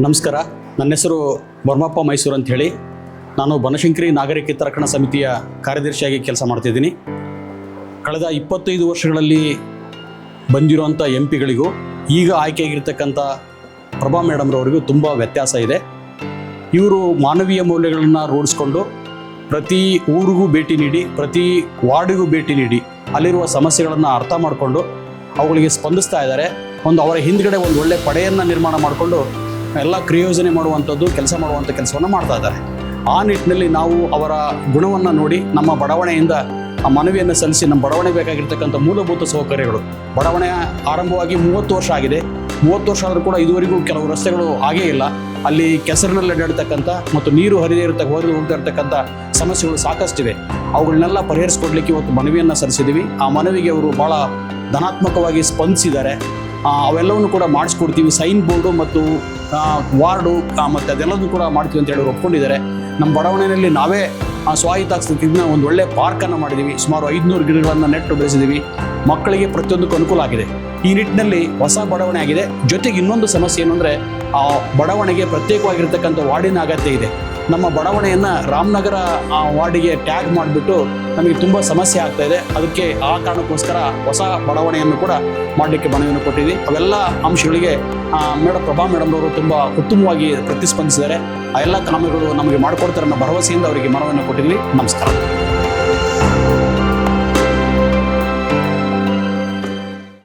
ನಮಸ್ಕಾರ. ನನ್ನ ಹೆಸರು ಬರ್ಮಪ್ಪ ಮೈಸೂರು ಅಂತ ಹೇಳಿ ನಾನು ಬನಶಂಕರಿ ನಾಗರಿಕ ಹಿತರಕ್ಷಣಾ ಸಮಿತಿಯ ಕಾರ್ಯದರ್ಶಿಯಾಗಿ ಕೆಲಸ ಮಾಡ್ತಿದ್ದೀನಿ. ಕಳೆದ ಇಪ್ಪತ್ತೈದು ವರ್ಷಗಳಲ್ಲಿ ಬಂದಿರುವಂಥ ಎಂ ಪಿಗಳಿಗೂ ಈಗ ಆಯ್ಕೆಯಾಗಿರ್ತಕ್ಕಂಥ ಪ್ರಭಾ ಮೇಡಮ್ರವರಿಗೂ ತುಂಬ ವ್ಯತ್ಯಾಸ ಇದೆ. ಇವರು ಮಾನವೀಯ ಮೌಲ್ಯಗಳನ್ನು ರೂಢಿಸ್ಕೊಂಡು ಪ್ರತಿ ಊರಿಗೂ ಭೇಟಿ ನೀಡಿ, ಪ್ರತಿ ವಾರ್ಡಿಗೂ ಭೇಟಿ ನೀಡಿ ಅಲ್ಲಿರುವ ಸಮಸ್ಯೆಗಳನ್ನು ಅರ್ಥ ಮಾಡಿಕೊಂಡು, ಅವುಗಳಿಗೆ ಸ್ಪಂದಿಸ್ತಾ ಇದ್ದಾರೆ. ಒಂದು ಅವರ ಹಿಂದ್ಗಡೆ ಒಂದು ಒಳ್ಳೆ ಪಡೆಯನ್ನು ನಿರ್ಮಾಣ ಮಾಡಿಕೊಂಡು ಎಲ್ಲ ಕ್ರಿಯೋಜನೆ ಮಾಡುವಂಥದ್ದು, ಕೆಲಸ ಮಾಡುವಂಥ ಕೆಲಸವನ್ನು ಮಾಡ್ತಾ ಇದ್ದಾರೆ. ಆ ನಿಟ್ಟಿನಲ್ಲಿ ನಾವು ಅವರ ಗುಣವನ್ನು ನೋಡಿ, ನಮ್ಮ ಬಡಾವಣೆಯಿಂದ ಆ ಮನವಿಯನ್ನು ಸಲ್ಲಿಸಿ, ನಮ್ಮ ಬಡಾವಣೆ ಬೇಕಾಗಿರ್ತಕ್ಕಂಥ ಮೂಲಭೂತ ಸೌಕರ್ಯಗಳು. ಬಡಾವಣೆ ಆರಂಭವಾಗಿ ಮೂವತ್ತು ವರ್ಷ ಆಗಿದೆ. ಮೂವತ್ತು ವರ್ಷ ಆದರೂ ಕೂಡ ಇದುವರೆಗೂ ಕೆಲವು ರಸ್ತೆಗಳು ಆಗೇ ಇಲ್ಲ. ಅಲ್ಲಿ ಕೆಸರಿನಲ್ಲಿ ಅಡ್ಡಾಡ್ತಕ್ಕಂಥ ಮತ್ತು ನೀರು ಹರಿದೇ ಇರತಕ್ಕ ಹೊರದು ಹೋಗ್ತಾ ಇರತಕ್ಕಂಥ ಸಮಸ್ಯೆಗಳು ಸಾಕಷ್ಟಿವೆ. ಅವುಗಳನ್ನೆಲ್ಲ ಪರಿಹರಿಸ್ಕೊಡ್ಲಿಕ್ಕೆ ಇವತ್ತು ಮನವಿಯನ್ನು ಸಲ್ಲಿಸಿದ್ದೀವಿ ಆ ಮನವಿಗೆ ಅವರು ಭಾಳ ಧನಾತ್ಮಕವಾಗಿ ಸ್ಪಂದಿಸಿದ್ದಾರೆ. ಅವೆಲ್ಲವನ್ನು ಕೂಡ ಮಾಡಿಸ್ಕೊಡ್ತೀವಿ. ಸೈನ್ ಬೋರ್ಡು ಮತ್ತು ವಾರ್ಡು ಮತ್ತು ಅದೆಲ್ಲದನ್ನು ಕೂಡ ಮಾಡ್ತೀವಿ ಅಂತ ಹೇಳಿ ಒಪ್ಕೊಂಡಿದ್ದಾರೆ. ನಮ್ಮ ಬಡಾವಣೆಯಲ್ಲಿ ನಾವೇ ಸ್ವಾಯತ್ತಾಗಿನ ಒಂದು ಒಳ್ಳೆ ಪಾರ್ಕನ್ನು ಮಾಡಿದ್ದೀವಿ. ಸುಮಾರು ಐದುನೂರು ಗಿಡಗಳನ್ನು ನೆಟ್ಟು ಬೆಳೆಸಿದ್ದೀವಿ. ಮಕ್ಕಳಿಗೆ ಪ್ರತಿಯೊಂದಕ್ಕೂ ಅನುಕೂಲ ಆಗಿದೆ. ಈ ನಿಟ್ಟಿನಲ್ಲಿ ಹೊಸ ಬಡಾವಣೆ ಆಗಿದೆ. ಜೊತೆಗೆ ಇನ್ನೊಂದು ಸಮಸ್ಯೆ ಏನು ಅಂದರೆ, ಆ ಬಡಾವಣೆಗೆ ಪ್ರತ್ಯೇಕವಾಗಿರ್ತಕ್ಕಂಥ ವಾರ್ಡಿನ ಅಗತ್ಯ ಇದೆ. ನಮ್ಮ ಬಡಾವಣೆಯನ್ನು ರಾಮನಗರ ವಾರ್ಡಿಗೆ ಟ್ಯಾಗ್ ಮಾಡಿಬಿಟ್ಟು ನಮಗೆ ತುಂಬ ಸಮಸ್ಯೆ ಆಗ್ತಾ ಇದೆ. ಅದಕ್ಕೆ ಆ ಕಾರಣಕ್ಕೋಸ್ಕರ ಹೊಸ ಬಡಾವಣೆಯನ್ನು ಕೂಡ ಮಾಡಲಿಕ್ಕೆ ಮನವಿಯನ್ನು ಕೊಟ್ಟಿದ್ವಿ. ಅವೆಲ್ಲ ಅಂಶಗಳಿಗೆ ಮೇಡಮ್ ಪ್ರಭಾ ಮೇಡಮ್ ಅವರು ತುಂಬ ಉತ್ತಮವಾಗಿ ಪ್ರತಿಸ್ಪಂದಿಸಿದ್ದಾರೆ. ಆ ಎಲ್ಲ ಕಾಮಗಳು ನಮಗೆ ಮಾಡಿಕೊಡ್ತಾರೆ ಅನ್ನೋ ಭರವಸೆಯಿಂದ ಅವರಿಗೆ ಮನವಿಯನ್ನು ಕೊಟ್ಟಿದ್ವಿ. ನಮಸ್ಕಾರ.